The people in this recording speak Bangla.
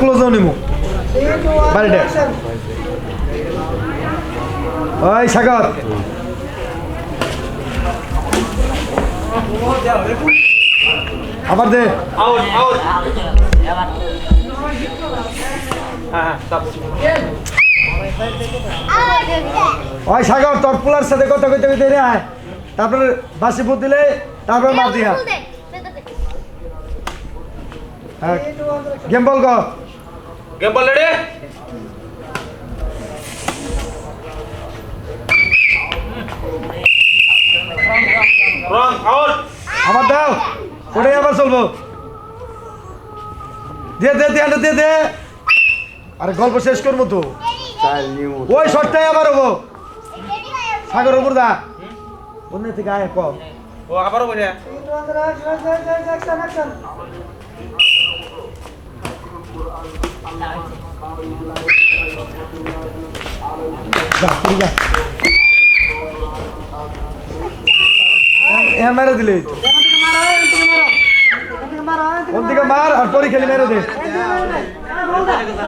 ক্লোজও ওই সাগর। আবার দে। ওই সাগর, তোর পোলার সাথে কথা কইতে কইতে রে তারপরে বাসি ফুট দিলে, তারপরে মার দিয়া। Game ball go. Game ball ready? Wrong out আমার দাও ওটাই আবার চলবো। দে দে দে আরে দে দে। আরে গল্প শেষ করব তো। ওই শটটাই আবার হব। সাগর উপর দা। অন্য থেকে আয় ক। ও আবারও মেরে দিলে। ওর দিকে মার আর পরে খেলি মেরে দে।